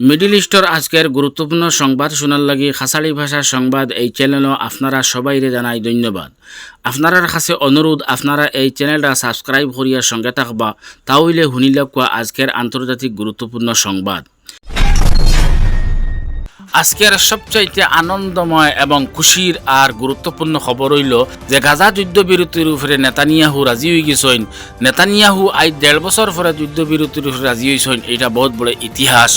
Middle store আজকের গুরুত্বপূর্ণ সংবাদ শোনার লাগি খাসাড়ি ভাষার সংবাদ এই চ্যানেলও আপনারা সবাইরে জানাই ধন্যবাদ। আপনারার কাছে অনুরোধ আপনারা এই চ্যানেলটা সাবস্ক্রাইব করিয়া সঙ্গে থাকবা, তাহলে শুনিলে কোয়া আজকের আন্তর্জাতিক গুরুত্বপূর্ণ সংবাদ। আজকের সবচাইতে আনন্দময় এবং খুশির আর গুরুত্বপূর্ণ খবর হইল যে গাজা যুদ্ধ বিরতির উপরে নেতানিয়াহু রাজি হয়ে গেছেন। নেতানিয়াহু আজ দেড় বছর পরে যুদ্ধ বিরতির উপরে রাজি হয়েছেন এটা বহুত বড় ইতিহাস।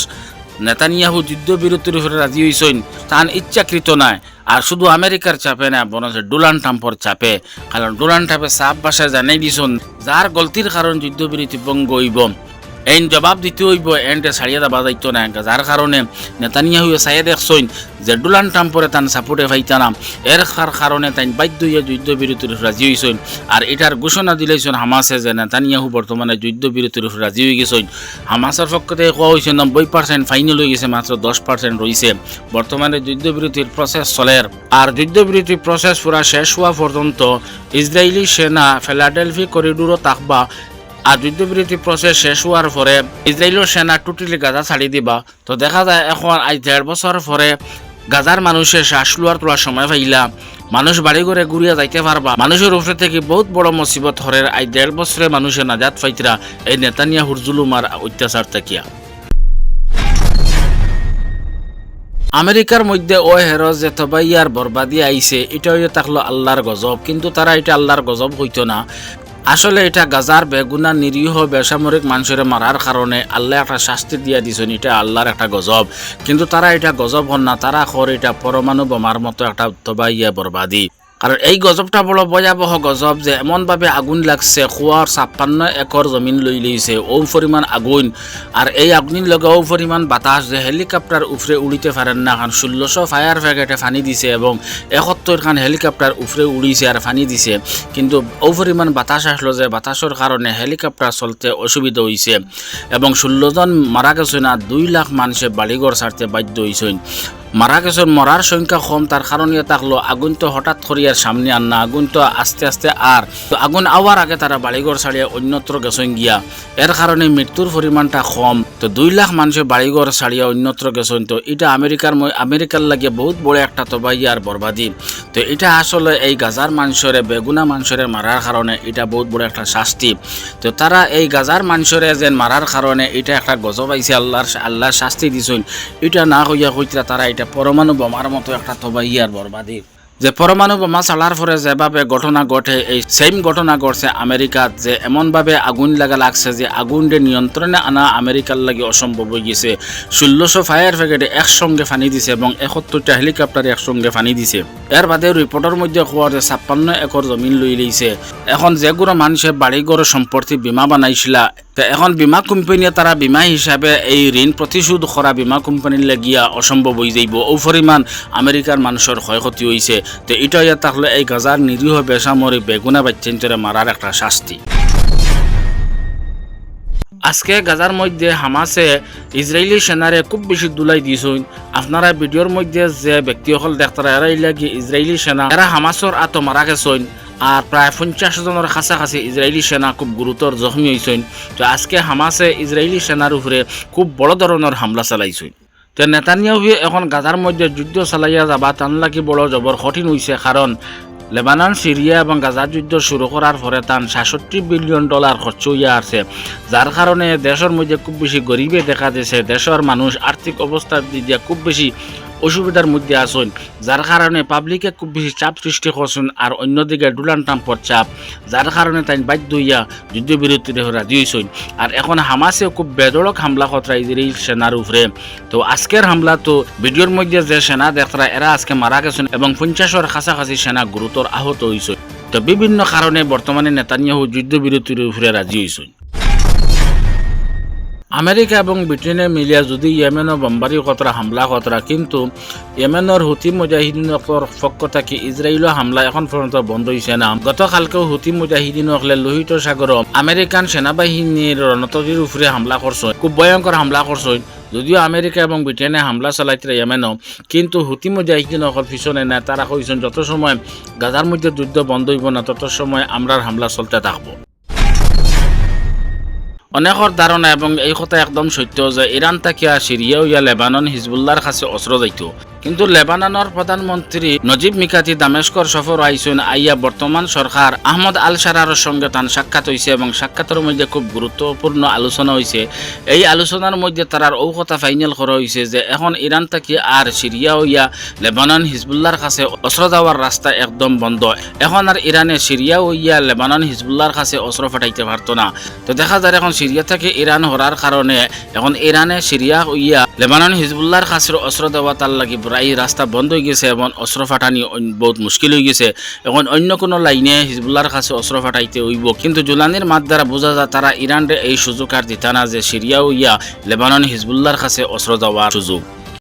নেতানিয়াহু যুদ্ধবিরতির উপরে রাজি হয়েছেন তান ইচ্ছাকৃত নয় আর শুধু আমেরিকার চাপে না বরঞ্চ ডোনাল্ড ট্রাম্পর চাপে। কারণ ডোনাল্ড ট্রাম্পে সাফ ভাষায় জানাই দিয়েছেন যার গলতির কারণ যুদ্ধবিরতি ভঙ্গ হইব। এই জবাব দিতে হইব এন্টে ছাড়িয়ে দেওয়া যাইতো না যার কারণে নেতানিয়াহু চাইয়ে দেখছইন যে ডোনাল্ড ট্রাম্পরে তান সাপোর্টে পাইতা না এর কার কারণে তাই বাধ্য যুদ্ধ বিরতির রাজি হইছেন আর এটার ঘোষণা দিলেছেন হামাসে যে নেতানিয়াহু বর্তমানে যুদ্ধ বিরতির রাজি হয়ে গেছেন হামাসের পক্ষ থেকে কোয়া হয়েছে নব্বই পার্সেন্ট ফাইনাল হয়ে গেছে মাত্র দশ পার্সেন্ট রয়েছে বর্তমানে যুদ্ধবিরতির প্রসেস চলের আর যুদ্ধবিরতির প্রসেস পুরা শেষ হওয়া পর্যন্ত ইসরায়েলি সেনা ফেলাডেলফি করিডোরও থাকবা আর যুদ্ধবিরতি প্রসেস শেষ হওয়ার পরে ইসরায়েলের সেনা টুটিলি গাজা ছাড়ি দিবা। তো দেখা যায় এখন আজ দেড় বছর পরে গাজার মানুষের শ্বাস লোয়ার তোলার সময় পাইলা। মানুষ বাড়ি ঘরে ঘুরিয়া যাইতে পারবা মানুষের উপরে থেকে বহুত বড় মুসিবত হরের আজ দেড় বছরে মানুষের নাজাত পাইতরা এই নেতানিয়া হুরজুলুমার অত্যাচার থাকিয়া আমেরিকার মধ্যে ও হেরজ যে তবাইয়ার বরবাদি আইছে এটা হইয়া থাকল আল্লাহর গজব, কিন্তু তারা এটা আল্লাহর গজব হইতো না। আসলে এটা গাজার বেগুনা নিরীহ বেসামরিক মানুষের মারার কারণে আল্লাহ একটা শাস্তি দিয়া দিছেন, এটা আল্লাহর একটা গজব। কিন্তু তারা এটা গজব হন না, তারা খর এটা পরমাণু বোমার মতো একটা তবাইয়া বরবাদি। কারণ এই গজবটা বড় ভয়াবহ গজব যে এমনভাবে আগুন লাগছে খোয়ার ছাপ্পান্ন একর জমিন লৈ লইছে ও পরিমাণ আগুন। আর এই আগুনের লগে ও পরিমাণ বাতাস যে হেলিকপ্টার উপরে উড়িতে পারেন না কারণ ষোলোশো ফায়ার ব্রিগেডে ফানি দিছে এবং একাত্তর খান হেলিকপ্টার উপরে উড়িছে আর ফানি দিছে। কিন্তু ও পরিমাণ বাতাস আসলো যে বাতাসের কারণে হেলিকপ্টার চলতে অসুবিধা হয়েছে এবং ষোলোজন মারা গেছে না দুই লাখ মানুষে বাড়িঘর ছাড়তে বাধ্য হয়েছেন মারা গেছেন মরার সংখ্যা কম তার কারণ ইয়ে থাকল আগুন তো হঠাৎ করিয়ার সামনে আন। না আগুন তো আস্তে আস্তে আর আগুন আওয়ার আগে তারা বাড়িঘর ছাড়িয়ে অন্যত্র গেছেন গিয়া এর কারণে মৃত্যুর পরিমাণটা কম। তো দুই লাখ মানুষের বাড়িঘর ছাড়িয়া অন্যত্র গেছেন তো এটা আমেরিকার আমেরিকার লাগে বহুত বড় একটা তবাই আর বরবাদি তো এটা আসলে এই গাজার মানুষের বেগুনা মানুষের মারার কারণে এটা বহুত বড় একটা শাস্তি। তো তারা এই গাজার মানুষের যেন মারার কারণে এটা একটা গজব আইছে আল্লাহর আল্লাহর শাস্তি দিছেন। এটা না হইয়া হইতরা তারা এটা পরমাণু বোমার মতো একটা তবাই ইয়ার বরবাদি যে পরমাণু বোমা চালার পরে যেভাবে ঘটনা ঘটে, এই সেম ঘটনা ঘটছে আমেরিকাত যে এমনভাবে আগুন লাগা লাগছে যে আগুনকে নিয়ন্ত্রণে আনা আমেরিকার লাগে অসম্ভব হয়ে গেছে। ষোলোশো ফায়ার ব্রিগেডে একসঙ্গে ফানি দিছে এবং একসত্তরটা হেলিকপ্টারে একসঙ্গে ফানি দিছে। এর বাদে রিপোর্টের মধ্যে কোয়া যে ছাপ্পান্ন একর জমিন লই লইছে এখন যে যেগুলো মানুষে বাড়িঘর সম্পত্তি বীমা বানাইছিলা। এখন বীমা কোম্পানিয়ে তারা বীমা হিসাবে এই ঋণ প্রতিশোধ করা বীমা কোম্পানির লাগিয়া অসম্ভব হয়ে যাইব ও পরিমাণ আমেরিকার মানুষের ক্ষয়ক্ষতি হয়েছে তো এটা ইয়া তাহলে এই গাজার নিরীহ বেসামরিক বেগুনা বাচ্চান্তরে মারার একটা শাস্তি। আজকে গাজার মধ্যে হামাসে ইসরায়েলি সেনারে খুব বেশি দুলাই দিয়েছেন আপনারা ভিডিওর মধ্যে যে ব্যক্তিসকল দেখতারা এরা লাগি ইসরায়েলি সেনা এরা হামাসর আত মারা গেছেন আর প্রায় পঞ্চাশ জনের কাছাকাছি ইসরায়েলি সেনা খুব গুরুতর জখমি হয়েছেন তো আজকে হামাসে ইসরায়েলি সেনার উপরে খুব বড় ধরনের হামলা চালাইছেন। তো নেতানিয়াহু এখন গাজার মধ্যে যুদ্ধ চালাইয়া যাবা তান লাগি বড় জবর কঠিন হয়েছে কারণ লেবানন সিরিয়া এবং গাজা যুদ্ধ শুরু করার পরে তান সাতষট্টি বিলিয়ন ডলার খরচ হইয়া আছে যার কারণে দেশের মধ্যে খুব বেশি গরিবে দেখা দিয়েছে দেশের মানুষ আর্থিক অবস্থার দিক দিয়ে খুব বেশি অসুবিধার মধ্যে আসুন যার কারণে পাবলিকে খুব বেশি চাপ সৃষ্টি করছেন আর অন্যদিকে ডোনাল্ড ট্রাম্পর চাপ যার কারণে তাই বাধ্য হইয়া যুদ্ধবিরতিতে রাজি হয়েছেন আর এখন হামাসে খুব বেদড়ক হামলা খতরা ইসরায়েল সেনার উপরে তো আজকের হামলা তো ভিডিওর মধ্যে যে সেনা দেখরা এরা আজকে মারা গেছেন এবং পঞ্চাশের কাছাকাছি সেনা গুরুতর আহত হয়েছে তো বিভিন্ন কারণে বর্তমানে নেতানিয়াহু যুদ্ধবিরতির উপরে রাজি হয়েছেন আমেরিকা এবং ব্রিটেনে মিলিয়া যদি ইয়েমেনও বোম্বারি কতরা হামলা কতরা কিন্তু ইয়েমেনের হুতি মুজাহিদিনের পক্ষ থেকে ইসরায়েলও হামলা এখন পর্যন্ত বন্ধ হয়েছে না। গতকালকেও হুতি মুজাহিদিন হলে লোহিত সাগর আমেরিকান সেনাবাহিনীর রণতরীর উপরে হামলা করছে খুব ভয়ঙ্কর হামলা করছে যদিও আমেরিকা এবং ব্রিটেনে হামলা চালাইতে ইয়েমেনও কিন্তু হুতি মুজাহিদিন অকল পিছনে না তারা কইছেন যত সময় গাজার মধ্যে যুদ্ধ বন্ধ হইব না, তত সময় আমরার হামলা চলতে থাকব। অনেকর ধারণা এবং এই কথা একদম সত্য যে ইরান তাকিয়া সিরিয়া ইয়া লেবানন হিজবুল্লাহর কাছে অস্ত্র যাইত। কিন্তু লেবাননের প্রধানমন্ত্রী নজিব মিকাতি দামেস্কর সফর আইসুন আইয়া বর্তমান সরকার আহমদ আল সারারের সঙ্গে তান সাক্ষাৎ হয়েছে এবং সাক্ষাতের মধ্যে খুব গুরুত্বপূর্ণ আলোচনা হয়েছে এই আলোচনার মধ্যে তারার ও কথা ফাইনাল করা হয়েছে যে এখন ইরান থাকি আর সিরিয়া ইয়া লেবানন হিজবুল্লাহর কাছে অস্ত্র দেওয়ার রাস্তা একদম বন্ধ। এখন আর ইরানে সিরিয়া ইয়া লেবানন হিজবুল্লাহর কাছে অস্ত্র ফাটাইতে পারতো না তো দেখা যায় এখন সিরিয়া থেকে ইরান হরার কারণে এখন ইরানে সিরিয়া ইয়া লেবানন হিজবুল্লাহর কাছে অস্ত্র দেওয়া তার লাগি প্রায় রাস্তা বন্ধ হয়ে গেছে এবং অস্ত্র ফাটানি বহুত মুশকিল হয়ে গেছে। এখন অন্য কোনো লাইনে হিজবুল্লার কাছে অস্ত্র ফাটাইতে হইব কিন্তু জুলানির মাত দ্বারা বোঝা যায় তারা ইরানের এই সুযোগ আর দিতা না যে সিরিয়া ইয়া লেবানন হিজবুল্লার কাছে অস্ত্র দেওয়ার সুযোগ।